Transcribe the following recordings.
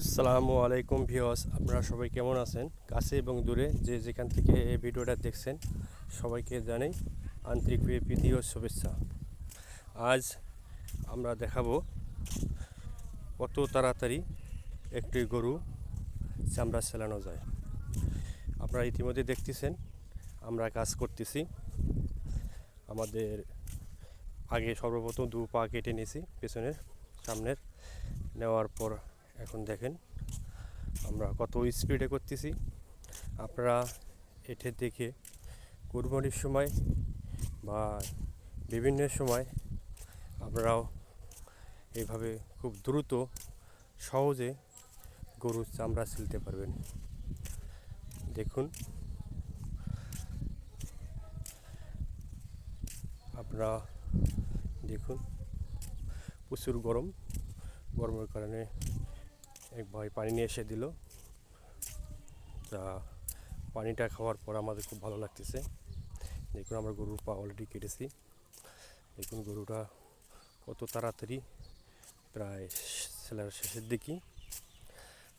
আসসালামু আলাইকুম ভিওস আপনারা সবাই কেমন আছেন? কাছে এবং দূরে যে যেখান থেকে এই ভিডিওটা দেখছেন, সবাইকে জানাই আন্তরিক প্রীতি ও শুভেচ্ছা। আজ আমরা দেখাবো কত তাড়াতাড়ি একটি গরু চামড়া সেলানো যায়। আপনারা ইতিমধ্যে দেখতেছেন, আমরা কাজ করতেছি। আমাদের আগে সর্বপ্রথম দু পা কেটে নিয়েছি, পেছনের, সামনের, নেওয়ার পর এখন দেখেন, আমরা কত স্পিডে করতেছি। আপনারা এটা দেখে কুরবানির সময় বা বিভিন্ন সময় আপনারাও এইভাবে খুব দ্রুত, সহজে গরুর চামড়া ছিলতে পারবেন। দেখুন, আপনারা দেখুন, প্রচুর গরম। গরমের কারণে এক ভাই পানি নিয়ে এসে দিল। তা পানিটা খাওয়ার পর আমাদের খুব ভালো লাগতেছে। দেখুন আমরা গরুর পা অলরেডি কেটেছি। দেখুন গরুটা কত তাড়াতাড়ি প্রায় সেলার শেষের দিকে।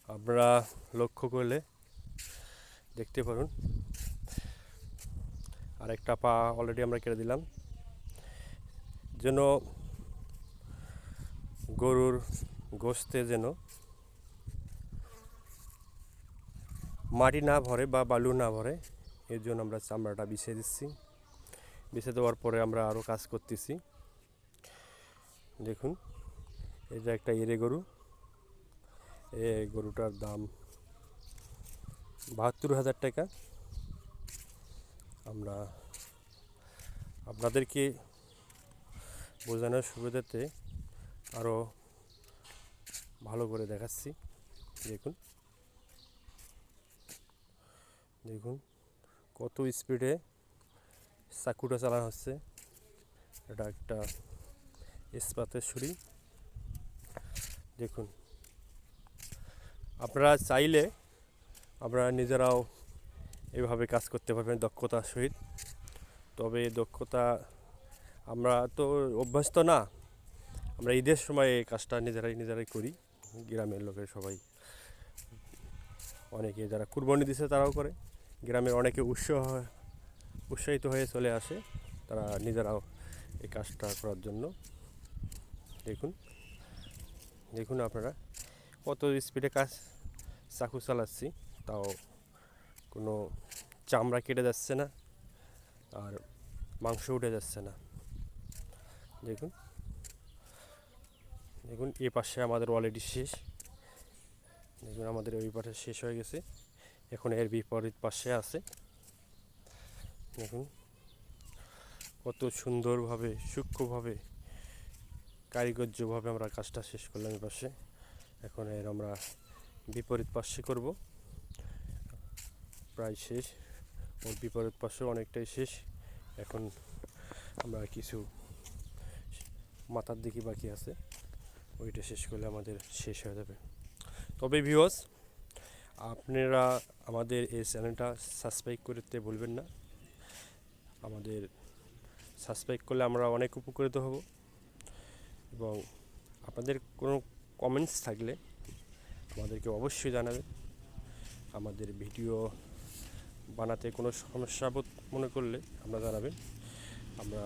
আপনারা লক্ষ্য করলে দেখতে পারুন। আরেকটা পা অলরেডি আমরা কেটে দিলাম। যেন গরুর গোস্তে যেন মাটি না ভরে বা বালু না ভরে, এর জন্য আমরা চামড়াটা বিছিয়ে দিচ্ছি। বিছিয়ে দেওয়ার পরে আমরা আরও কাজ করতেছি। দেখুন এটা একটা এরে গরু এ গরুটার দাম বাহাত্তর হাজার টাকা। আমরা আপনাদেরকে বোঝানোর সুবিধাতে আরও ভালো করে দেখাচ্ছি। দেখুন। দেখুন, কত স্পিডে চাকুটা চালানো হচ্ছে। এটা একটা ইস্পাতের ছুরি। দেখুন, আপনারা চাইলে আপনারা নিজেরাও এভাবে কাজ করতে পারবেন দক্ষতার সহিত। তবে দক্ষতা আমরা তো অভ্যস্ত না, আমরা ঈদের সময় এই কাজটা নিজেরাই নিজেরাই করি। গ্রামের লোকের সবাই, অনেকে যারা কুরবানি দিছে তারাও করে। গ্রামের অনেকে উৎসাহ, উৎসাহিত হয়ে চলে আসে তারা নিজেরাও এই কাজটা করার জন্য। দেখুন দেখুন আপনারা কত স্পিডে কাজ চাকু চালাচ্ছি, তাও কোনো চামড়া কেটে যাচ্ছে না আর মাংস উঠে যাচ্ছে না। দেখুন দেখুন, এ পাশে আমাদের অলরেডি শেষ। দেখুন, আমাদের ওই পাশে শেষ হয়ে গেছে। এখন এর বিপরীত পাশে আছে। দেখুন, কত সুন্দরভাবে, সূক্ষ্মভাবে, কারিগর্যভাবে আমরা কাজটা শেষ করলাম এই পাশে। এখন এর আমরা বিপরীত পাশে করব। প্রায় শেষ, ওর বিপরীত পাশে অনেকটাই শেষ। এখন আমরা কিছু মাথার দিকে বাকি আছে। ওইটা শেষ করলে আমাদের শেষ হয়ে যাবে। তবে ভিউয়ার্স আপনারা আমাদের এই চ্যানেলটা সাবস্ক্রাইব করতে বলবেন না। আমাদের সাবস্ক্রাইব করলে আমরা অনেক উপকৃত হব। এবং আপনাদের কোনো কমেন্টস থাকলে আমাদেরকে অবশ্যই জানাবেন। আমাদের ভিডিও বানাতে কোনো সমস্যা বোধ মনে করলে আমরা জানাবেন। আমরা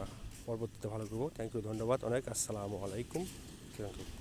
পরবর্তীতে ভালো করব। থ্যাংক ইউ ধন্যবাদ, অনেক আসসালামু আলাইকুম। Thank you